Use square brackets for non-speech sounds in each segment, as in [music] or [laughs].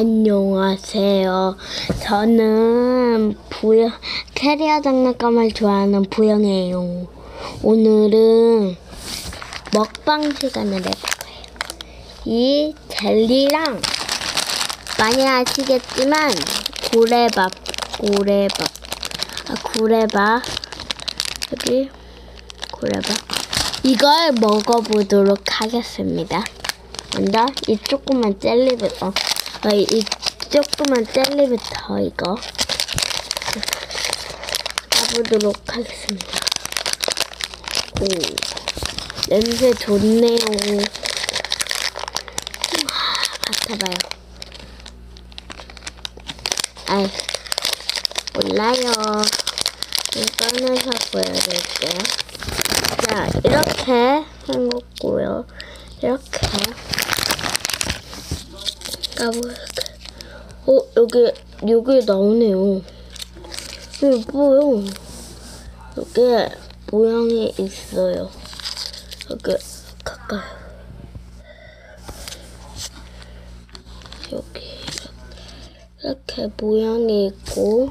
안녕하세요. 저는 부영, 캐리어 장난감을 좋아하는 부영이에요. 오늘은 먹방 시간을 해볼 거예요. 이 젤리랑 많이 아시겠지만 고래밥, 고래밥, 아, 고래밥, 여기 고래밥. 이걸 먹어보도록 하겠습니다. 먼저 이 조그만 젤리부터, 어, 이 조그만 젤리부터 이거 까보도록 하겠습니다. 오, 냄새 좋네요. 맡아봐요. 아이, 몰라요. 좀 꺼내서 보여드릴게요. 자, 이렇게 해놓고요. 이렇게. 까볼게. 어, 여기, 여기 나오네요. 뭐요? 여기 모양이 있어요. 여기, 가까이. 여기, 이렇게 모양이 있고.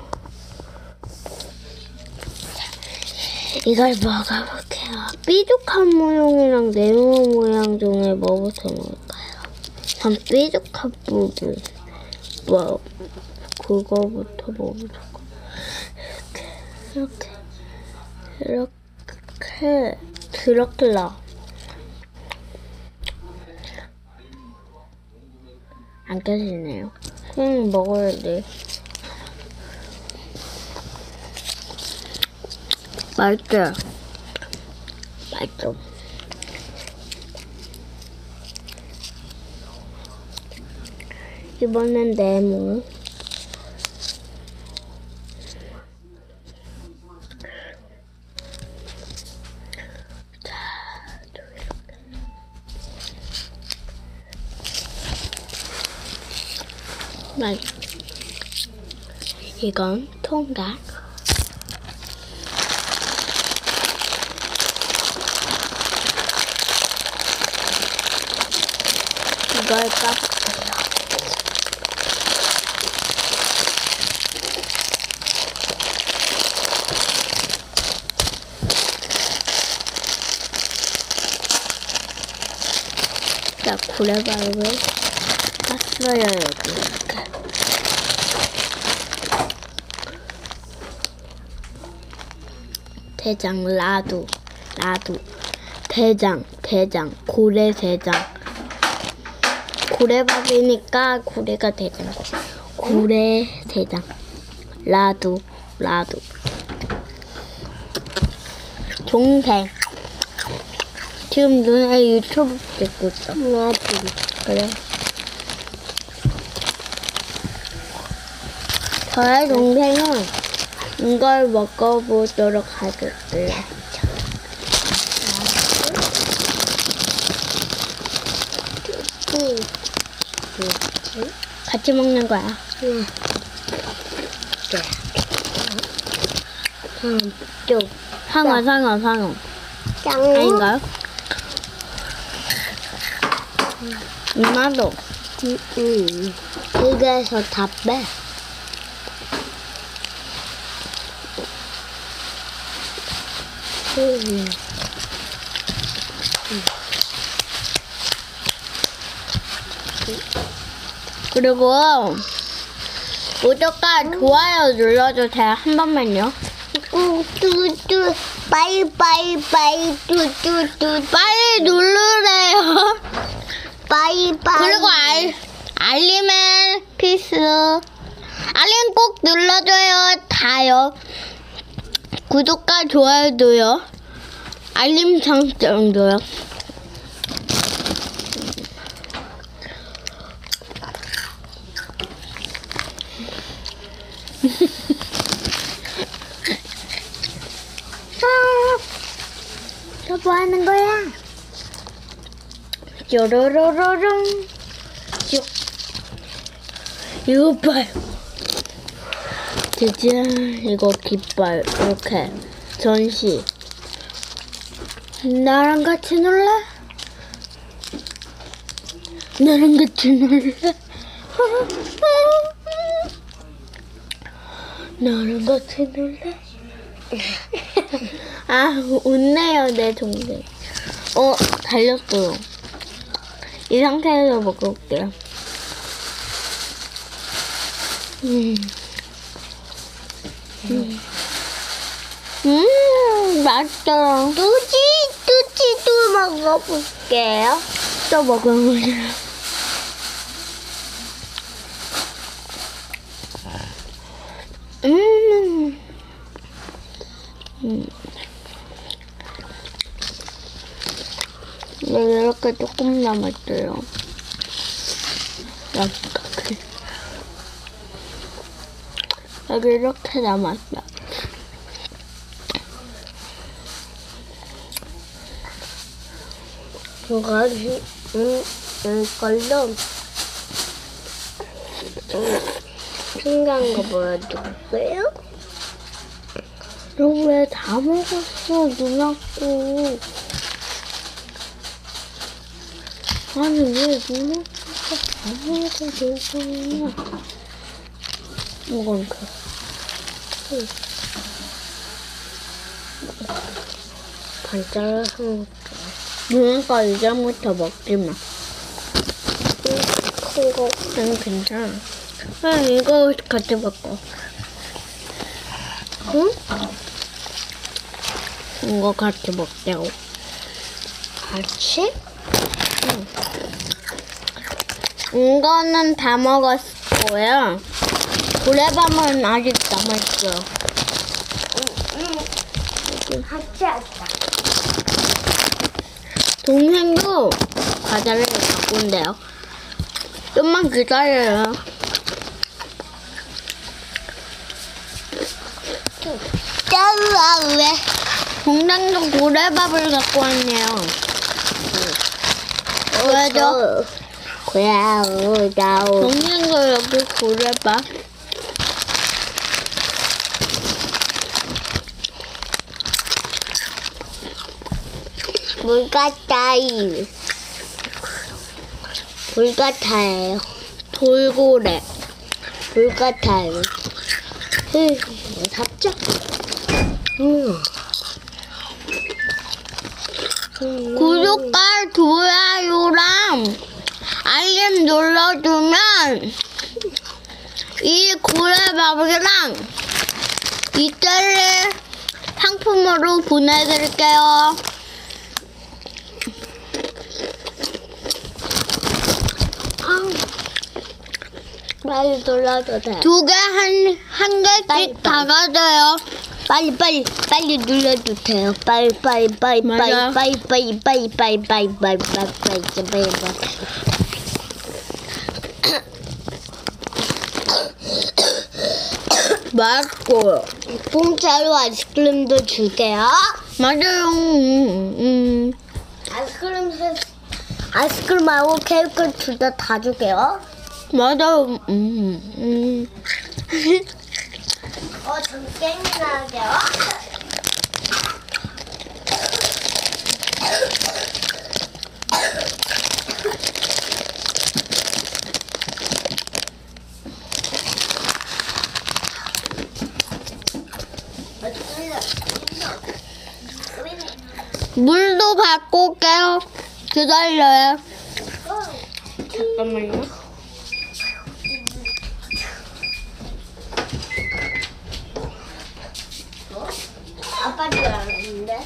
이걸 먹어볼게요. 삐죽한 모양이랑 네모 모양 중에 뭐부터 먹을 전 삐죽한 부분. 뭐, 그거부터 먹어볼까? 이렇게, 이렇게, 이렇게, 드라큘라. 안 깨지네요. 그냥 먹어야 돼. 맛있죠? 맛있죠? 이번엔 네모. 맛. 이건 통닭. 이걸 까 고래밥을 깠어요, 여기. 대장, 라두, 라두. 대장, 대장, 고래 대장. 고래밥이니까 고래가 대장. 고래 대장. 라두, 라두. 동생. 지금 누나 유튜브 찍고 있어. 라두. 그래. 저의 동생은 이걸 먹어보도록 하겠어요. 같이 먹는 거야. 응. 상어, 상어, 상어. 짱. 아닌가요? 누나도. 응. 응. 여기에서 다 빼. 응. 그리고 구독과 좋아요 눌러주세요. 한 번만요. 뚜뚜뚜 빠이 빠이 빠이 뚜뚜뚜 빨리 누르래요. [laughs] 빠이빠이 그리고 알, 알림은 필수. 알림 꼭 눌러줘요. 다요. 구독과 좋아요도요. 알림 설정도요. 저뭐 하는 거야? 쪼로로로롱. 쭉. 이거 봐요. 짜잔. 이거 깃발. 이렇게. 전시. 나랑 같이 놀래? 나랑 같이 놀래? [laughs] 나는 같이 놀래? [laughs] 아, 웃네요, 내 동생. 어, 달렸어요. 이 상태에서 먹을게요. 음. 음, 음 맛있어요. 뚜지, 뚜지도 먹어볼게요. 또 먹어볼래요. 음. 음. 네, 이렇게 조금 남았어요. 여기까지. 여기 이렇게 남았어. 두 가지, 음, 음, 신기한 거 보여줄게요. 너왜다 먹었어, 누나 거. 아니, 왜 거다 먹어, 너가. 이건 그. 반 잘라서 먹 누나 거 이제부터 먹지 마. 큰 거. 난 괜찮아. 아, 이거 같이 먹고. 응? 이거 같이 먹자고. 같이? 이거는 다 먹었고요. 고래밤은 아직 남아있어요. 같이 하자. 동생도 과자를 갖고 온대요. 좀만 기다려요. 짜우아, 왜? 동생도 고래밥을 갖고 왔네요. 보여줘. 고야우, 야우. 먹는 거 여기 고려봐. 물가타이. 물가타예요. 돌고래. 물가타요. 응, 잡죠? 응. 음. 구독과 좋아요랑 알림 눌러주면 이 고래밥이랑 이 젤리 상품으로 보내드릴게요. 빨리 눌러도 돼. 두 개 한, 한 빨리, 개씩 다 가져요. 빨리 빨리 빨리 눌러주세요. 빨리 빨리 빨리 빨리 맞아. 빨리 빨리 빨리 빨리 빨리 빨리 빨리 빨리 빨리 빨리. 맛있고요. 공짜로 아이스크림도 줄게요. 맞아요. 음, 음. 아이스크림 세- 아이스크림 말고 케이크 둘 다다 줄게요. 맞아요. 음, 음. 어, 전. 물도 갖고 올게요. 기다려요. 잠깐만요. 아빠 좋아하는데? 아빠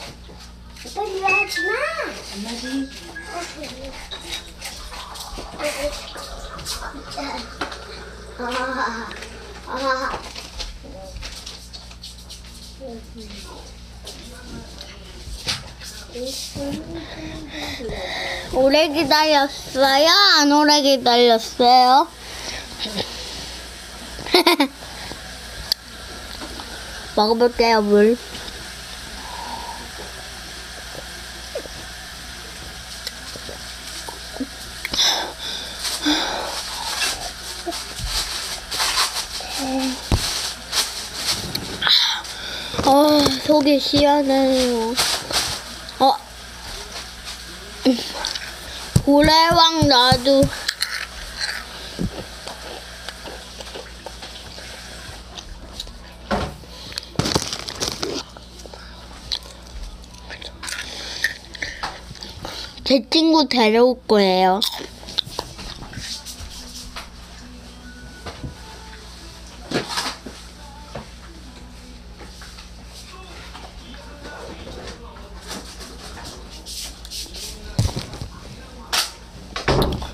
좋아하지 마. 아, 아. 오래 기다렸어요? 안 오래 기다렸어요? [laughs] 먹어볼게요, 물. 아, 속이 시원해요. 어. 고래왕 나도. 제 친구 데려올 거예요.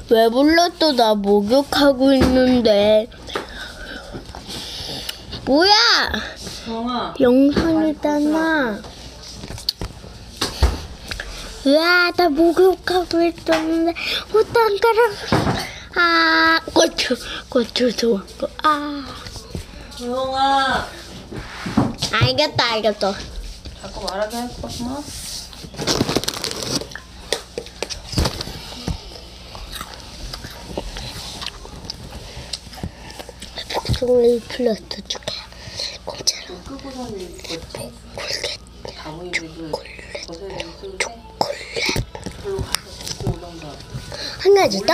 왜 불렀어? 나 목욕하고 있는데. 뭐야? 정아. 영상이잖아. 와, 나 목욕하고 있었는데, 호땅가락. 아, 고추, 고추 좋았고, 아. 조용아. 알겠다, 알겠어. 자꾸 말하게 할 거구나. 복숭이 플러스 줄게. 공짜로. 가서 듣고 오던가. 한 가지 더?